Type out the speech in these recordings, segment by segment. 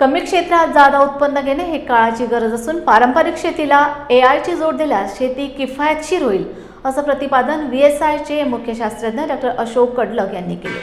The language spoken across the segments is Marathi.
कमी क्षेत्रात जादा उत्पन्न घेणे हे काळाची गरज असून पारंपरिक शेतीला ए आयची जोड दिल्यास शेती किफायतशीर होईल असं प्रतिपादन व्ही एस आयचे मुख्य शास्त्रज्ञ डॉक्टर अशोक कडलक यांनी केले.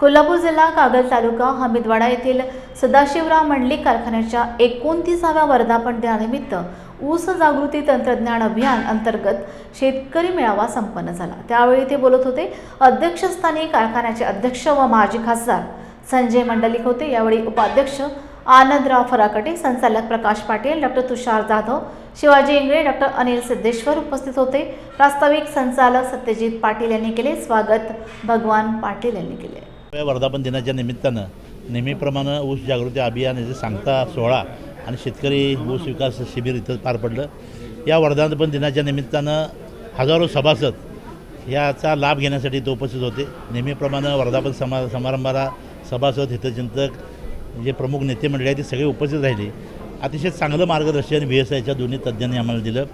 कोल्हापूर जिल्हा कागल तालुका हमीदवाडा येथील सदाशिवराव मंडलिक कारखान्याच्या एकोणतीसाव्या वर्धापन दिनानिमित्त ऊस जागृती तंत्रज्ञान अभियान अंतर्गत शेतकरी मेळावा संपन्न झाला. त्यावेळी ते बोलत होते अध्यक्षस्थानी कारखान्याचे अध्यक्ष व माजी खासदार संजय मंडलिक होते. यावेळी उपाध्यक्ष आनंदराव फराकटे संचालक प्रकाश पाटील डॉक्टर तुषार जाधव शिवाजी इंगळे डॉक्टर अनिल सिद्धेश्वर उपस्थित होते. प्रास्ताविक संचालक सत्यजित पाटील यांनी केले. स्वागत भगवान पाटील यांनी केले. वर्धापन दिनाच्या निमित्तानं नेहमीप्रमाणे ऊस जागृती अभियान याचे सांगता सोहळा आणि शेतकरी ऊस विकास शिबिर इथं पार पडलं. या वर्धापन दिनाच्या निमित्तानं हजारो सभासद याचा लाभ घेण्यासाठी तो उपस्थित होते. नेहमीप्रमाणे वर्धापन समा समारंभाला सभासद हितचिंतक जे प्रमुख नेते मंडळी आहेत ते सगळे उपस्थित राहिले. अतिशय चांगलं मार्गदर्शन व्ही एस आयच्या दोन्ही तज्ज्ञांनी आम्हाला दिलं.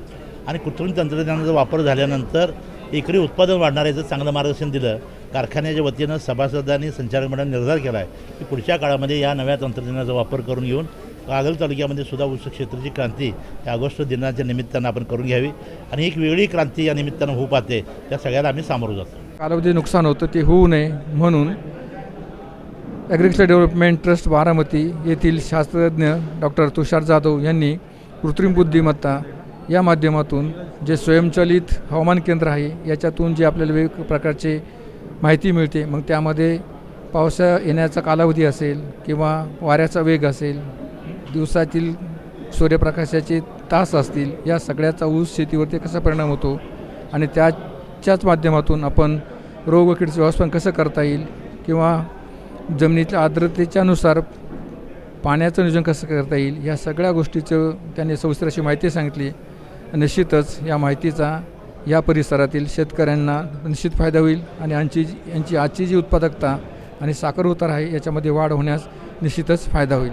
आणि कृत्रिम तंत्रज्ञानाचा वापर झाल्यानंतर एकरी उत्पादन वाढणाऱ्याचं चांगलं मार्गदर्शन दिलं. कारखान्याच्या वतीनं सभासदांनी संचालक मंडळाने निर्धार केला आहे की पुढच्या काळामध्ये या नव्या तंत्रज्ञानाचा वापर करून घेऊन कागल तालुक्यामध्ये सुद्धा उच्च क्षेत्राची क्रांती या ऑगस्ट दिनाच्या निमित्तानं आपण करून घ्यावी. आणि एक वेगळी क्रांती या निमित्तानं होऊ पाहते. त्या सगळ्याला आम्ही सामोरं जातो. कालावधी नुकसान होतं ते होऊ नये म्हणून ॲग्रिकल्चर डेव्हलपमेंट ट्रस्ट बारामती येथील शास्त्रज्ञ डॉक्टर तुषार जाधव यांनी कृत्रिम बुद्धिमत्ता या माध्यमातून जे स्वयंचलित हवामान केंद्र आहे याच्यातून जे आपल्याला वेगवेगळ्या प्रकारचे माहिती मिळते मग त्यामध्ये पावसा येण्याचा कालावधी असेल किंवा वाऱ्याचा वेग असेल दिवसातील सूर्यप्रकाशाचे तास असतील या सगळ्याचा ऊस शेतीवरती कसा परिणाम होतो आणि त्याच्याच माध्यमातून आपण रोग व व्यवस्थापन कसं करता येईल किंवा जमिनीतल्या आर्द्रतेच्यानुसार पाण्याचं नियोजन कसं करता येईल या सगळ्या गोष्टीचं त्यांनी सविस्तर अशी माहिती सांगितली. निश्चितच या माहितीचा या परिसरातील शेतकऱ्यांना निश्चित फायदा होईल आणि यांची यांची आजची जी उत्पादकता आणि साखर उतार आहे याच्यामध्ये वाढ होण्यास निश्चितच फायदा होईल.